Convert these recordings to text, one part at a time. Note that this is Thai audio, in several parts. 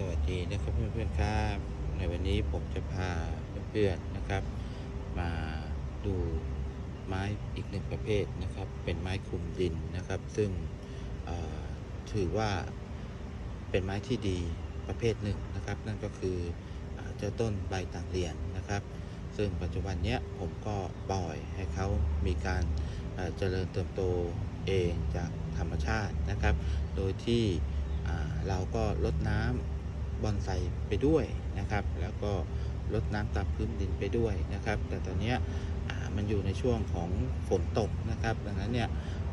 สวัสดีนะครับเพื่อนๆครับ ในวันนี้ผมจะพาเพื่อนๆนะครับ มาดูไม้อีกหนึ่งประเภทนะครับ เป็นไม้คลุมดินนะครับ ซึ่งถือว่าเป็นไม้ที่ดีประเภทหนึ่งนะครับ นั่นก็คือเจ้าต้นใบต่างเหรียญนะครับ ซึ่งปัจจุบันเนี้ยผมก็ปล่อยให้เขามีการเจริญเติบโตเองจากธรรมชาตินะครับ โดยที่เราก็ลดน้ำ บอนไซไปด้วยนะครับ แล้วก็ลดน้ำตามพื้นดินไปด้วยนะครับ แต่ตอนนี้มันอยู่ในช่วงของฝนตกนะครับ ดังนั้นเนี่ย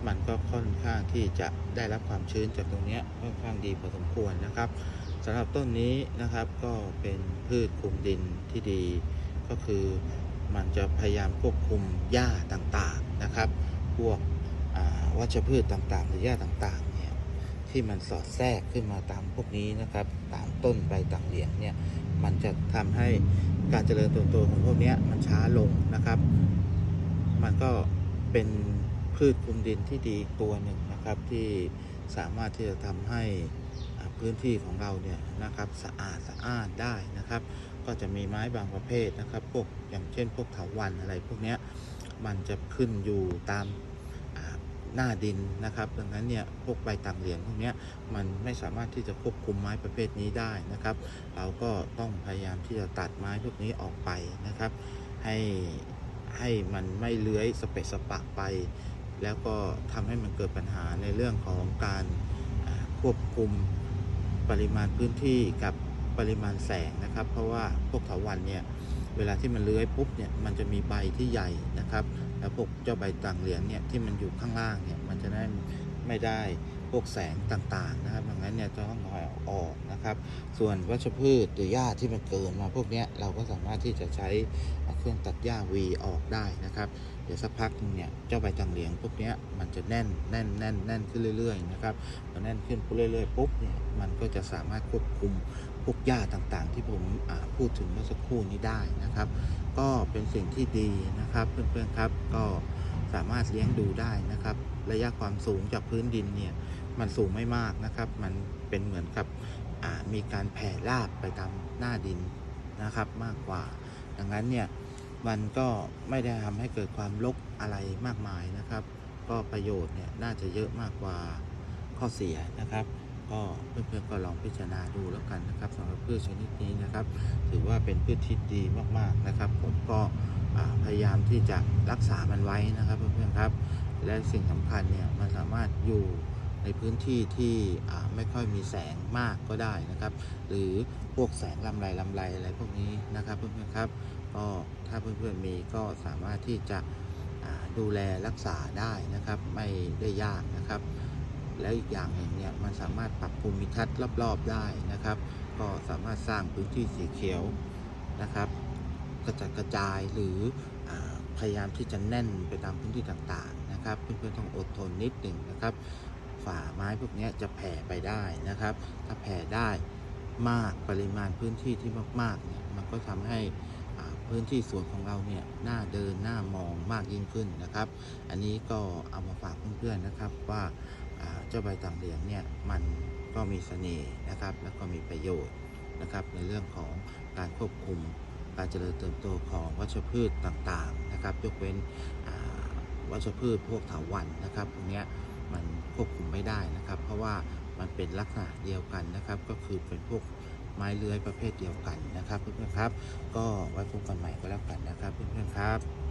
มันก็ค่อนข้างที่จะได้รับความชื้นจากตรงนี้ค่อนข้างดีพอสมควรนะครับสำหรับต้นนี้นะครับก็เป็นพืชคลุมดินที่ดี ก็คือมันจะพยายามควบคุมหญ้าต่างๆนะครับ พวกวัชพืชต่างๆ หรือหญ้าต่างๆ ที่มันสอดแทรกขึ้นมาตามพวกนี้นะครับ ตามต้นใบต่างเหลียงเนี่ยมันจะทำให้การเจริญเติบโตของพวกนี้มันช้าลงนะครับ มันก็เป็นพืชคุมดินที่ดีตัวหนึ่งนะครับ ที่สามารถที่จะทำให้พื้นที่ของเราเนี่ยนะครับสะอาดสะอ้านได้นะครับ ก็จะมีไม้บางประเภทนะครับพวกอย่างเช่นพวกเถาวัลย์อะไรพวกนี้มันจะขึ้นอยู่ตาม หน้าดินนะครับ ดังนั้นเนี่ยพวกใบต่างเหรียญพวกนี้มันไม่สามารถที่จะควบคุมไม้ประเภทนี้ได้นะครับ เราก็ต้องพยายามที่จะตัดไม้พวกนี้ออกไปนะครับ ให้ให้มันไม่เลื้อยสเปะสปะไป แล้วก็ทำให้มันเกิดปัญหาในเรื่องของการควบคุมปริมาณพื้นที่กับปริมาณแสงนะครับ เพราะว่าพวกเถาวัลย์เนี่ย เวลาที่มันเลื้อยปุ๊บเนี่ยมันจะมีใบที่ใหญ่นะครับ แล้วพวกเจ้าใบต่างเหรียญเนี่ยที่มันอยู่ข้างล่างเนี่ยมันจะได้ไม่ได้ พวกแสงต่างๆนะครับดังนั้นเนี่ยจะต้องเอาออกนะครับ ส่วนวัชพืชหรือหญ้าที่มันเกินมาพวกนี้เราก็สามารถที่จะใช้เครื่องตัดหญ้าวีออกได้นะครับ เดี๋ยวสักพักนึงเนี่ยเจ้าใบต่างเหลียงพวกนี้มันจะแน่นแน่นแน่นแน่นขึ้นเรื่อยๆนะครับพอแน่นขึ้นเรื่อยๆปุ๊บเนี่ยมันก็จะสามารถควบคุมพวกหญ้าต่างๆ ที่ผมพูดถึงเมื่อสักครู่นี้ได้นะครับ ก็เป็นสิ่งที่ดีนะครับเพื่อนๆครับก็ สามารถเลี้ยงดูได้นะครับ ระยะความสูงจากพื้นดินเนี่ยมันสูงไม่มากนะครับ มันเป็นเหมือนกับมีการแผ่ราบไปตามหน้าดินนะครับมากกว่า ดังนั้นเนี่ยมันก็ไม่ได้ทำให้เกิดความรกอะไรมากมายนะครับ ก็ประโยชน์เนี่ยน่าจะเยอะมากกว่าข้อเสียนะครับก็เพื่อนๆก็ลองพิจารณาดูแล้วกันนะครับสำหรับพืชชนิดนี้นะครับ ถือว่าเป็นพืชที่ดีมากๆนะครับ ผมก็ พยายามที่จะรักษามันไว้นะครับเพื่อนๆครับ และสิ่งสำคัญเนี่ยมันสามารถอยู่ในพื้นที่ที่ไม่ค่อยมีแสงมากก็ได้นะครับ หรือพวกแสงลำไรลำไรอะไรพวกนี้นะครับเพื่อนๆครับก็ถ้าเพื่อนๆมีก็สามารถที่จะดูแลรักษาได้นะครับ ไม่ได้ยากนะครับ แล้วอีกอย่างหนึ่งเนี่ยมันสามารถปรับภูมิทัศน์รอบๆได้นะครับ ก็สามารถสร้างพื้นที่สีเขียวนะครับ กระจัดกระจายหรืออพยายามที่จะแน่นไปตามพื้นที่ต่างๆนะครับเพื่อนๆต้องอดทนนิดหนึ่งนะครับฝ่าไม้พวกนี้จะแผ่ไปได้นะครับ ถ้าแผ่ได้มากปริมาณพื้นที่ที่มากๆเนี่ยมันก็ทำให้พื้นที่สวนของเราเนี่ยน่าเดินน่ามองมากยิ่งขึ้นนะครับ อันนี้ก็เอามาฝากเพื่อนๆนะครับว่าเจ้าใบต่างเหลียงเนี่ยมันก็มีเสน่ห์นะครับ แล้วก็มีประโยชน์นะครับในเรื่องของการควบคุม การเจริญเติบโตของวัชพืชต่างๆนะครับ ยกเว้นวัชพืชพวกเถาวันนะครับพวกนี้มันควบคุมไม่ได้นะครับ เพราะว่ามันเป็นลักษณะเดียวกันนะครับ ก็คือเป็นพวกไม้เลื้อยประเภทเดียวกันนะครับเพื่อนๆครับ ก็ไว้พบกันใหม่ก็แล้วกันนะครับเพื่อนๆครับ